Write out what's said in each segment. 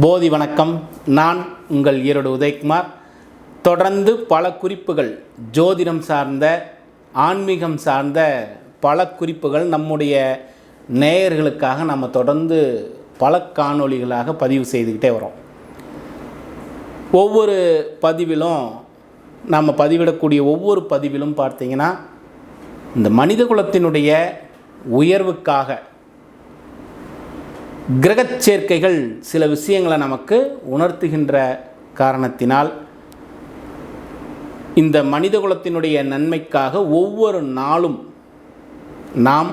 போதி வணக்கம். நான் உங்கள் ஈரோடு உதயகுமார். தொடர்ந்து பல குறிப்புகள் ஜோதிடம் சார்ந்த ஆன்மீகம் சார்ந்த பல குறிப்புகள் நம்முடைய நேயர்களுக்காக நம்ம தொடர்ந்து பல காணொளிகளாக பதிவு செய்துக்கிட்டே வரோம். ஒவ்வொரு பதிவிலும் நம்ம பதிவிடக்கூடிய ஒவ்வொரு பதிவிலும் பார்த்தீங்கன்னா இந்த மனித குலத்தினுடைய உயர்வுக்காக கிரகச் சேர்க்கைகள் சில விஷயங்களை நமக்கு உணர்த்துகின்ற காரணத்தினால் இந்த மனித குலத்தினுடைய நன்மைக்காக ஒவ்வொரு நாளும் நாம்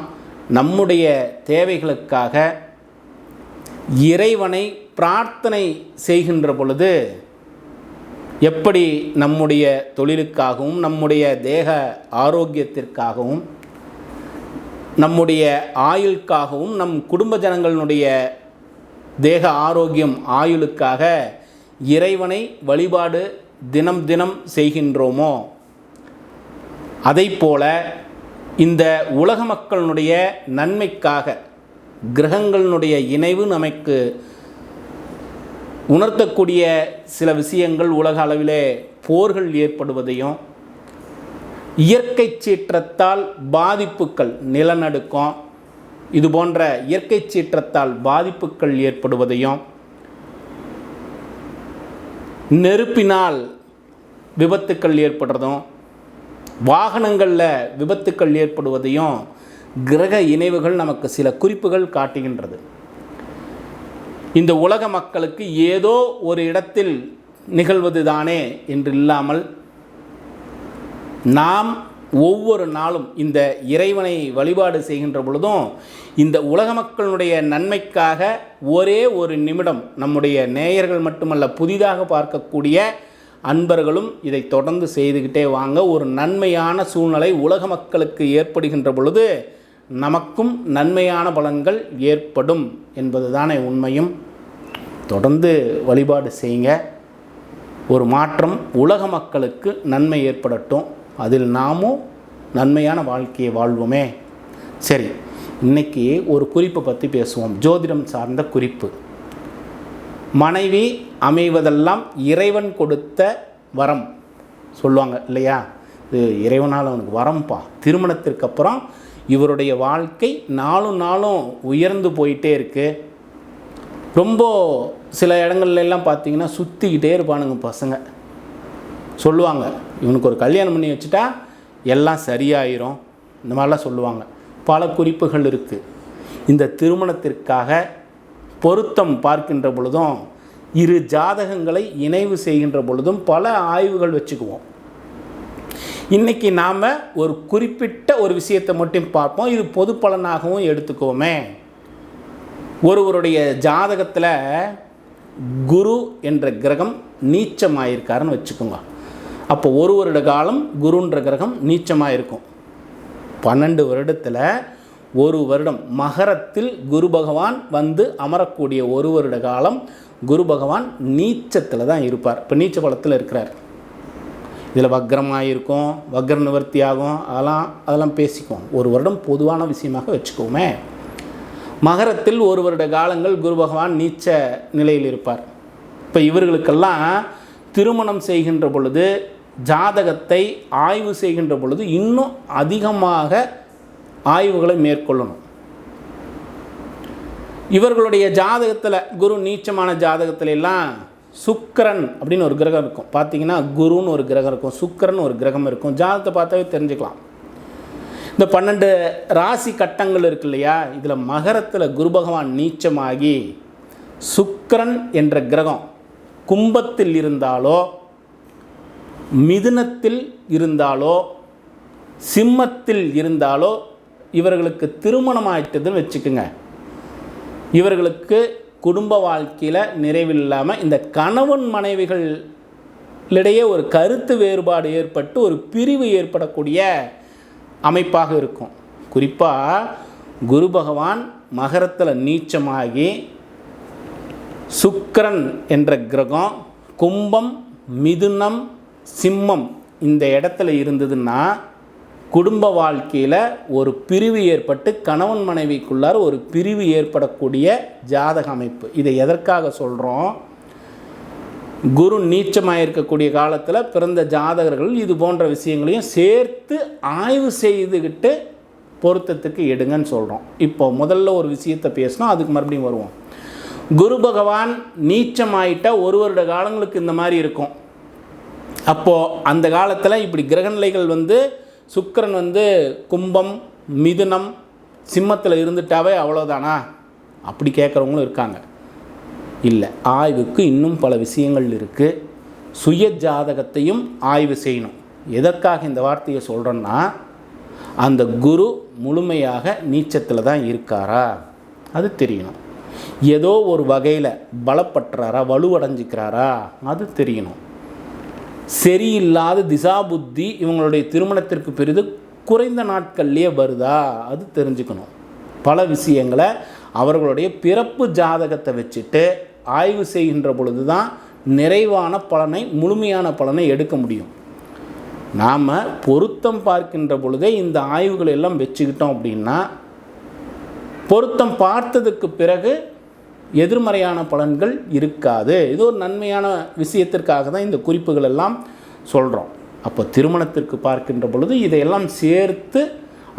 நம்முடைய தேவைகளுக்காக இறைவனை பிரார்த்தனை செய்கின்ற பொழுது எப்படி நம்முடைய தொழிலுக்காகவும் நம்முடைய தேக ஆரோக்கியத்திற்காகவும் நம்முடைய ஆயுளுக்காகவும் நம் குடும்ப ஜனங்களினுடைய தேக ஆரோக்கியம் ஆயுளுக்காக இறைவனை வழிபாடு தினம் தினம் செய்கின்றோமோ? அதைப்போல இந்த உலக மக்களினுடைய நன்மைக்காக கிரகங்களினுடைய இணைவு நமக்கு உணர்த்தக்கூடிய சில விஷயங்கள் உலக அளவிலே போர்கள் ஏற்படுவதையும் இயற்கை சீற்றத்தால் பாதிப்புகள் நிலநடுக்கம். இது போன்ற இயற்கை சீற்றத்தால் பாதிப்புகள் ஏற்படுவதையும் நெருப்பினால் விபத்துக்கள் ஏற்படுறதும் வாகனங்களில் விபத்துக்கள் ஏற்படுவதையும் கிரக இணைவுகள் நமக்கு சில குறிப்புகள் காட்டுகின்றது. இந்த உலக மக்களுக்கு ஏதோ ஒரு இடத்தில் நிகழ்வது தானே என்று இல்லாமல் நாம் ஒவ்வொரு நாளும் இந்த இறைவனை வழிபாடு செய்கின்ற பொழுதும் இந்த உலக மக்களுடைய நன்மைக்காக ஒரே ஒரு நிமிடம் நம்முடைய நேயர்கள் மட்டுமல்ல புதிதாக பார்க்கக்கூடிய அன்பர்களும் இதை தொடர்ந்து செய்துக்கிட்டே வாங்க. ஒரு நன்மையான சூழ்நிலை உலக மக்களுக்கு ஏற்படுகின்ற பொழுது நமக்கும் நன்மையான பலன்கள் ஏற்படும் என்பதுதானே உண்மையும். தொடர்ந்து வழிபாடு செய்யுங்க. ஒரு மாற்றம் உலக மக்களுக்கு நன்மை ஏற்படட்டும். அதில் நாமும் நன்மையான வாழ்க்கையை வாழ்வோமே. சரி இன்னைக்கு ஒரு குறிப்பை பற்றி பேசுவோம். ஜோதிடம் சார்ந்த குறிப்பு. மனைவி அமைவதெல்லாம் இறைவன் கொடுத்த வரம். சொல்லுவாங்க இல்லையா? இது இறைவனால் அவனுக்கு வரம்பா. திருமணத்திற்கு அப்புறம் இவருடைய வாழ்க்கை நாளும் நாளும் உயர்ந்து போயிட்டே இருக்குது ரொம்ப சில இடங்கள்ல எல்லாம் பார்த்தீங்கன்னா சுற்றிக்கிட்டே இருப்பானுங்க பசங்க. சொல்லுவாங்க. இவனுக்கு ஒரு கல்யாணம் பண்ணி வச்சுட்டா எல்லாம் சரியாயிரும். இந்த மாதிரிலாம் சொல்லுவாங்க. பல குறிப்புகள் இருக்குது இந்த திருமணத்திற்காக பொருத்தம் பார்க்கின்ற பொழுதும் இரு ஜாதகங்களை இணைவு செய்கின்ற பொழுதும் பல ஆய்வுகள் வச்சுக்குவோம். இன்றைக்கி நாம் ஒரு குறிப்பிட்ட ஒரு விஷயத்தை மட்டும் பார்ப்போம். இது பொது பலனாகவும் எடுத்துக்குவோமே. ஒருவருடைய ஜாதகத்தில் குரு என்ற கிரகம் நீச்சமாயிருக்காருன்னு வச்சுக்கோங்க. அப்போ ஒரு வருட காலம் குருன்ற கிரகம் நீச்சமாக இருக்கும். பன்னெண்டு வருடத்தில் ஒரு வருடம் மகரத்தில் குரு பகவான் வந்து அமரக்கூடிய ஒரு வருட காலம் குரு பகவான் நீச்சத்தில் தான் இருப்பார். இப்போ நீச்ச குளத்தில் இருக்கிறார். இதில் வக்ரமாக இருக்கும் வக்ர நிவர்த்தி ஆகும் அதெல்லாம் அதெல்லாம் பேசிக்குவோம். ஒரு வருடம் பொதுவான விஷயமாக வச்சுக்கோமே. மகரத்தில் ஒரு வருட காலங்கள் குரு பகவான் நீச்ச நிலையில் இருப்பார். இப்போ இவர்களுக்கெல்லாம் திருமணம் செய்கின்ற பொழுது ஜாதகத்தை ஆய்வு செய்கின்ற பொழுது இன்னும் அதிகமாக ஆய்வுகளை மேற்கொள்ளணும். இவர்களுடைய ஜாதகத்தில் குரு நீச்சமான ஜாதகத்துல எல்லாம் அப்படின்னு ஒரு கிரகம் இருக்கும். பார்த்தீங்கன்னா குருன்னு ஒரு கிரகம் இருக்கும் சுக்கரன் ஒரு கிரகம் இருக்கும். ஜாதகத்தை பார்த்தாவே தெரிஞ்சுக்கலாம். இந்த பன்னெண்டு ராசி கட்டங்கள் இருக்கு இல்லையா? இதில் மகரத்தில் குரு பகவான் நீச்சமாகி சுக்கரன் என்ற கிரகம் கும்பத்தில் இருந்தாலோ மிதுனத்தில் இருந்தாலோ சிம்மத்தில் இருந்தாலோ இவர்களுக்கு திருமணம் ஆயிட்டதுன்னு வச்சுக்கோங்க. இவர்களுக்கு குடும்ப வாழ்க்கையில் நிறைவில்லாமல் இந்த கணவன் மனைவிகளிடையே ஒரு கருத்து வேறுபாடு ஏற்பட்டு ஒரு பிரிவு ஏற்படக்கூடிய அமைப்பாக இருக்கும். குறிப்பாக குரு பகவான் மகரத்தில் நீச்சமாகி சுக்கரன் என்ற கிரகம் கும்பம் மிதுனம் சிம்மம் இந்த இடத்துல இருந்ததுன்னா குடும்ப வாழ்க்கையில் ஒரு பிரிவு ஏற்பட்டு கணவன் மனைவிக்குள்ளார ஒரு பிரிவு ஏற்படக்கூடிய ஜாதக அமைப்பு. இதை எதற்காக சொல்கிறோம் குரு நீச்சமாக இருக்கக்கூடிய காலத்தில் பிறந்த ஜாதகர்கள் இது போன்ற விஷயங்களையும் சேர்த்து ஆய்வு செய்துக்கிட்டு பொருத்தத்துக்கு எடுங்கன்னு சொல்கிறோம் இப்போ முதல்ல ஒரு விஷயத்தை பேசினோம் அதுக்கு மறுபடியும் வருவோம். குரு பகவான் நீச்சமாயிட்ட ஒரு வருட காலங்களுக்கு இந்த மாதிரி இருக்கும். அப்போது அந்த காலத்தில் இப்படி கிரகநிலைகள் வந்து சுக்கரன் வந்து கும்பம் மிதுனம் சிம்மத்தில் இருந்துட்டாவே அவ்வளோதானா அப்படி கேட்குறவங்களும் இருக்காங்க. இல்லை ஆய்வுக்கு இன்னும் பல விஷயங்கள் இருக்குது சுய ஜாதகத்தையும் ஆய்வு செய்யணும். எதற்காக இந்த வார்த்தையை சொல்கிறேன்னா அந்த குரு முழுமையாக நீச்சத்தில் தான் இருக்காரா? அது தெரியணும். ஏதோ ஒரு வகையில் பலப்பட்டுறாரா வலுவடைஞ்சிக்கிறாரா? அது தெரியணும். சரியில்லாத திசா புத்தி இவங்களுடைய திருமணத்திற்கு பெரிது குறைந்த நாட்கள்லேயே வருதா? அது தெரிஞ்சுக்கணும். பல விஷயங்களை அவர்களுடைய பிறப்பு ஜாதகத்தை வச்சுட்டு ஆய்வு செய்கின்ற பொழுது தான் நிறைவான பலனை முழுமையான பலனை எடுக்க முடியும். நாம் பொருத்தம் பார்க்கின்ற பொழுதே இந்த ஆய்வுகள் எல்லாம் வச்சுக்கிட்டோம் அப்படின்னா பொருத்தம் பார்த்ததுக்கு பிறகு எதிர்மறையான பலன்கள் இருக்காது. இது ஒரு நன்மையான விஷயத்திற்காக தான் இந்த குறிப்புகள் எல்லாம் சொல்கிறோம் அப்போ திருமணத்திற்கு பார்க்கின்ற பொழுது இதையெல்லாம் சேர்த்து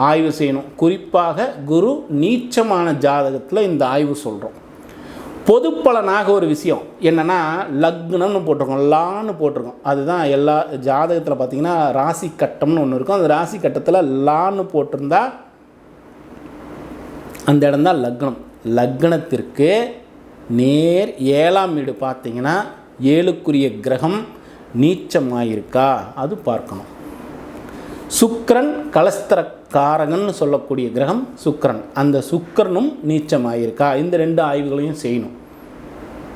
ஆய்வு செய்யணும். குறிப்பாக குரு நீச்சமான ஜாதகத்தில் இந்த ஆய்வு சொல்கிறோம் பொது பலனாக ஒரு விஷயம் என்னென்னா லக்னம்னு போட்டிருக்கோம். லான்னு போட்டிருக்கோம். அதுதான் எல்லா ஜாதகத்தில் பார்த்திங்கன்னா ராசி கட்டம்னு ஒன்று இருக்கும். அந்த ராசி கட்டத்தில் லான்னு போட்டிருந்தா அந்த இடம் தான் லக்னம். லக்னத்திற்கு நேர் ஏழாம் வீடு பார்த்தீங்கன்னா ஏழுக்குரிய கிரகம் நீச்சமாயிருக்கா? அது பார்க்கணும். சுக்கிரன் கலஸ்தரக்காரகன்னு சொல்லக்கூடிய கிரகம் சுக்கரன். அந்த சுக்கரனும் நீச்சமாயிருக்கா? இந்த ரெண்டு ஆய்வுகளையும் செய்யணும்.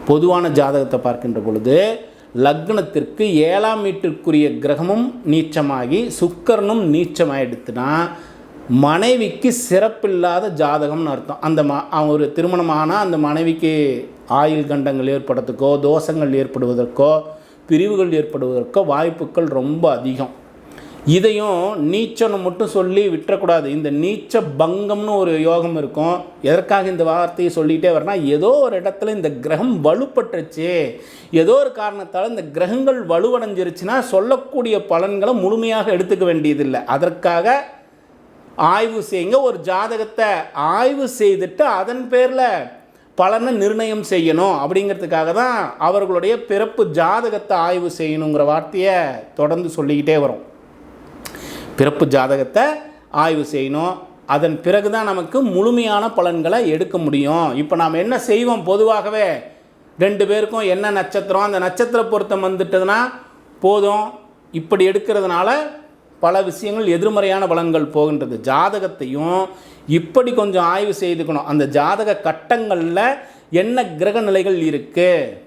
பொதுவான ஜாதகத்தை பார்க்கின்ற பொழுது லக்னத்திற்கு ஏழாம் வீட்டிற்குரிய கிரகமும் நீச்சமாகி சுக்கரனும் நீச்சமாயிடுத்துனா மனைவிக்கு சிறப்பில்லாத ஜாதகம்னு அர்த்தம். அந்த ம அவங்க ஒரு திருமணமானால் அந்த மனைவிக்கு ஆயுள் கண்டங்கள் ஏற்படுறதுக்கோ தோஷங்கள் ஏற்படுவதற்கோ பிரிவுகள் ஏற்படுவதற்கோ வாய்ப்புகள் ரொம்ப அதிகம். இதையும் நீச்சனை மட்டும் சொல்லி விட்டுறக்கூடாது. இந்த நீச்ச பங்கம்னு ஒரு யோகம் இருக்கும். எதற்காக இந்த வார்த்தையை சொல்லிகிட்டே வரனா ஏதோ ஒரு இடத்துல இந்த கிரகம் வலுப்பட்டுருச்சு. ஏதோ ஒரு காரணத்தால் இந்த கிரகங்கள் வலுவடைஞ்சிருச்சுன்னா சொல்லக்கூடிய பலன்களை முழுமையாக எடுத்துக்க வேண்டியதில்லை. அதற்காக ஆய்வு செய்யுங்க. ஒரு ஜாதகத்தை ஆய்வு செய்துட்டு அதன் பேரில் பலனை நிர்ணயம் செய்யணும். அப்படிங்கிறதுக்காக தான் அவர்களுடைய பிறப்பு ஜாதகத்தை ஆய்வு செய்யணுங்கிற வார்த்தையை தொடர்ந்து சொல்லிக்கிட்டே வரும். பிறப்பு ஜாதகத்தை ஆய்வு செய்யணும். அதன் பிறகு தான் நமக்கு முழுமையான பலன்களை எடுக்க முடியும். இப்போ நாம் என்ன செய்வோம்? பொதுவாகவே ரெண்டு பேருக்கும் என்ன நட்சத்திரம்? அந்த நட்சத்திர பொருத்தம் வந்துட்டதுன்னா போதும். இப்படி எடுக்கிறதுனால பல விஷயங்கள் எதிர்மறையான பலன்கள் போகின்றது. ஜாதகத்தையும் இப்படி கொஞ்சம் ஆய்வு செய்துக்கணும். அந்த ஜாதக கட்டங்களில் என்ன கிரக நிலைகள் இருக்குது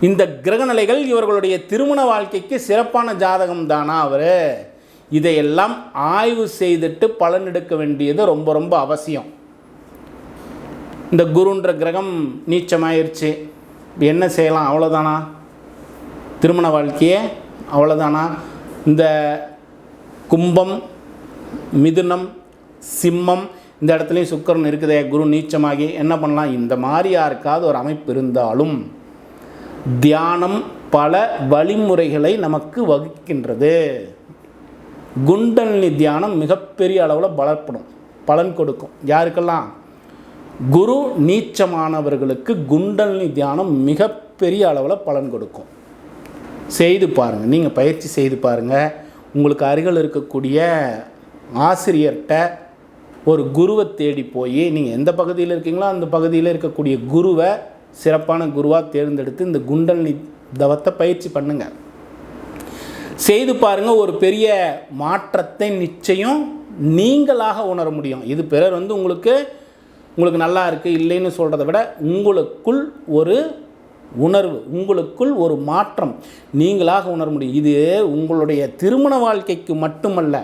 இந்த கிரகநிலைகள் இவர்களுடைய திருமண வாழ்க்கைக்கு சிறப்பான ஜாதகம் தானா அவர்? இதையெல்லாம் ஆய்வு செய்துட்டு பலன் எடுக்க வேண்டியது ரொம்ப ரொம்ப அவசியம். இந்த குருன்ற கிரகம் நீச்சமாயிருச்சு. என்ன செய்யலாம்? அவ்வளோதானா திருமண வாழ்க்கையே அவ்வளோதானா இந்த கும்பம் மிதுனம் சிம்மம் இந்த இடத்துலையும் சுக்கரன் இருக்குதே குரு நீச்சமாகி என்ன பண்ணலாம்? இந்த மாதிரி யாருக்காவது ஒரு அமைப்பு இருந்தாலும் தியானம் பல வழிமுறைகளை நமக்கு வகுக்கின்றது. குண்டலினி தியானம் மிகப்பெரிய அளவில் பலப்படும் பலன் கொடுக்கும். யாருக்கெல்லாம்? குரு நீச்சமானவர்களுக்கு குண்டலினி தியானம் மிகப்பெரிய அளவில் பலன் கொடுக்கும். செய்து பாருங்கள் நீங்கள் பயிற்சி செய்து பாருங்கள் உங்களுக்கு அருகில் இருக்கக்கூடிய ஆசிரியர்கிட்ட ஒரு குருவை தேடி போய் நீங்கள் எந்த பகுதியில் இருக்கீங்களோ அந்த பகுதியில் இருக்கக்கூடிய குருவை சிறப்பான குருவாக தேர்ந்தெடுத்து இந்த குண்டலினி தவத்தை பயிற்சி பண்ணுங்கள் செய்து பாருங்கள் ஒரு பெரிய மாற்றத்தை நிச்சயம் நீங்களாக உணர முடியும். இது பிறர் வந்து உங்களுக்கு உங்களுக்கு நல்லா இருக்குது இல்லைன்னு சொல்கிறத விட உங்களுக்குள் ஒரு உணர்வு உங்களுக்குள் ஒரு மாற்றம் நீங்களாக உணர முடியும். இது உங்களுடைய திருமண வாழ்க்கைக்கு மட்டுமல்ல.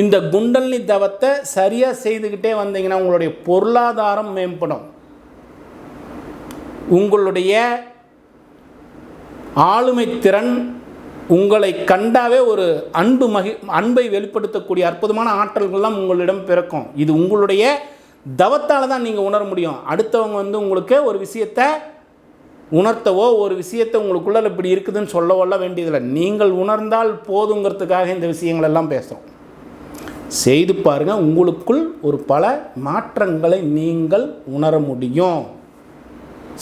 இந்த குண்டலினி தவத்தை சரியாக செய்துக்கிட்டே வந்தீங்கன்னா உங்களுடைய பொருளாதாரம் மேம்படும். உங்களுடைய ஆளுமை திறன் உங்களை கண்டாவே ஒரு அன்பு மகி அன்பை வெளிப்படுத்தக்கூடிய அற்புதமான ஆற்றல்கள்லாம் உங்களிடம் பிறக்கும். இது உங்களுடைய தவத்தால் தான் நீங்கள் உணர முடியும். அடுத்தவங்க வந்து உங்களுக்கு ஒரு விஷயத்தை உணர்த்தவோ ஒரு விஷயத்தை உங்களுக்குள்ள இப்படி இருக்குதுன்னு சொல்லவல்ல வேண்டியதில்லை. நீங்கள் உணர்ந்தால் போதுங்கிறதுக்காக இந்த விஷயங்கள் எல்லாம் பேசுகிறோம் செய்து பாருங்கள் உங்களுக்குள் ஒரு பல மாற்றங்களை நீங்கள் உணர முடியும்.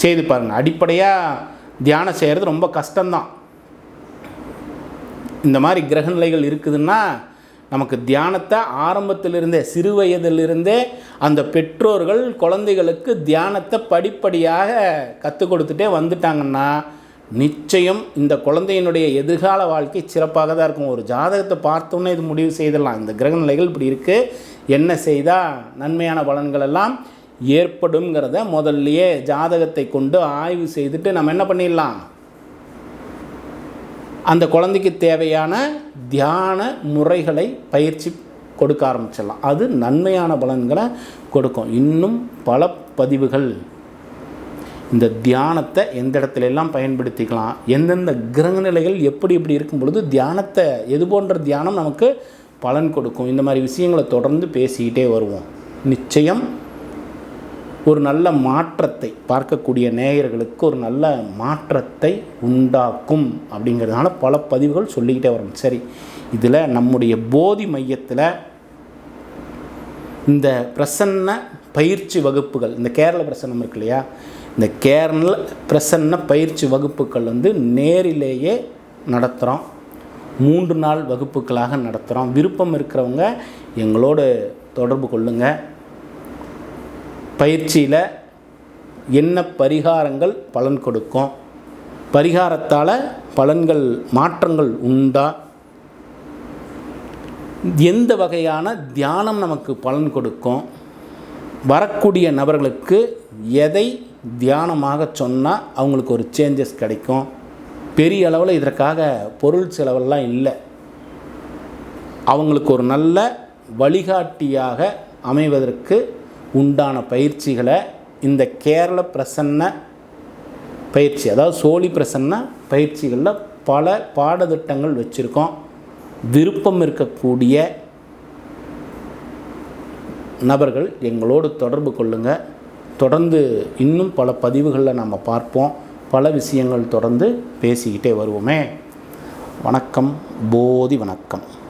செய்து பாருங்கள் அடிப்படையாக தியானம் செய்கிறது ரொம்ப கஷ்டம்தான். இந்த மாதிரி கிரகநிலைகள் இருக்குதுன்னா நமக்கு தியானத்தை ஆரம்பத்திலிருந்தே சிறு வயதிலிருந்தே அந்த பெற்றோர்கள் குழந்தைகளுக்கு தியானத்தை படிப்படியாக கற்றுக் கொடுத்துட்டே வந்துட்டாங்கன்னா நிச்சயம் இந்த குழந்தையினுடைய எதிர்கால வாழ்க்கை சிறப்பாக தான் இருக்கும். ஒரு ஜாதகத்தை பார்த்தோன்னே இது முடிவு செய்திடலாம். இந்த கிரகநிலைகள் இப்படி இருக்குது என்ன செய்தால் நன்மையான பலன்கள் எல்லாம் ஏற்படுங்கிறத முதல்லையே ஜாதகத்தை கொண்டு ஆய்வு செய்துட்டு நம்ம என்ன பண்ணிடலாம்? அந்த குழந்தைக்கு தேவையான தியான முறைகளை பயிற்சி கொடுக்க ஆரம்பிச்சிடலாம். அது நன்மையான பலன்களை கொடுக்கும். இன்னும் பல பதிவுகள். இந்த தியானத்தை எந்த இடத்துல எல்லாம் பயன்படுத்திக்கலாம் எந்தெந்த கிரக நிலைகள் எப்படி எப்படி இருக்கும் பொழுது தியானத்தை எது போன்ற தியானம் நமக்கு பலன் கொடுக்கும். இந்த மாதிரி விஷயங்களை தொடர்ந்து பேசிக்கிட்டே வருவோம். நிச்சயம் ஒரு நல்ல மாற்றத்தை பார்க்கக்கூடிய நேயர்களுக்கு ஒரு நல்ல மாற்றத்தை உண்டாக்கும் அப்படிங்கிறதுனால பல பதிவுகள் சொல்லிக்கிட்டே வரும். சரி இதில் நம்முடைய போதி மையத்தில் இந்த பிரசன்ன பயிற்சி வகுப்புகள் இந்த கேரள பிரசன்னம் இருக்கு இல்லையா? இந்த கேரள பிரசன்ன பயிற்சி வகுப்புகள் வந்து நேரிலேயே நடத்துகிறோம் மூன்று நாள் வகுப்புகளாக நடத்துகிறோம் விருப்பம் இருக்கிறவங்க எங்களோடு தொடர்பு கொள்ளுங்கள் பயிற்சியில் என்ன பரிகாரங்கள் பலன் கொடுக்கும்? பரிகாரத்தால் பலன்கள் மாற்றங்கள் உண்டா? எந்த வகையான தியானம் நமக்கு பலன் கொடுக்கும்? வரக்கூடிய நபர்களுக்கு எதை தியானமாக சொன்னால் அவங்களுக்கு ஒரு சேஞ்சஸ் கிடைக்கும்? பெரிய அளவில் இதற்காக பொருள் செலவெல்லாம் இல்லை. அவங்களுக்கு ஒரு நல்ல வழிகாட்டியாக அமைவதற்கு உண்டான பயிற்சிகளை இந்த கேரள பிரசன்ன பயிற்சி அதாவது சோழி பிரசன்ன பயிற்சிகளில் பல பாடத்திட்டங்கள் வச்சுருக்கோம். விருப்பம் இருக்கக்கூடிய நபர்கள் எங்களோடு தொடர்பு கொள்ளுங்கள் தொடர்ந்து இன்னும் பல பதிவுகளில் நம்ம பார்ப்போம். பல விஷயங்கள் தொடர்ந்து பேசிக்கிட்டே வருவோமே. வணக்கம் போதி வணக்கம்.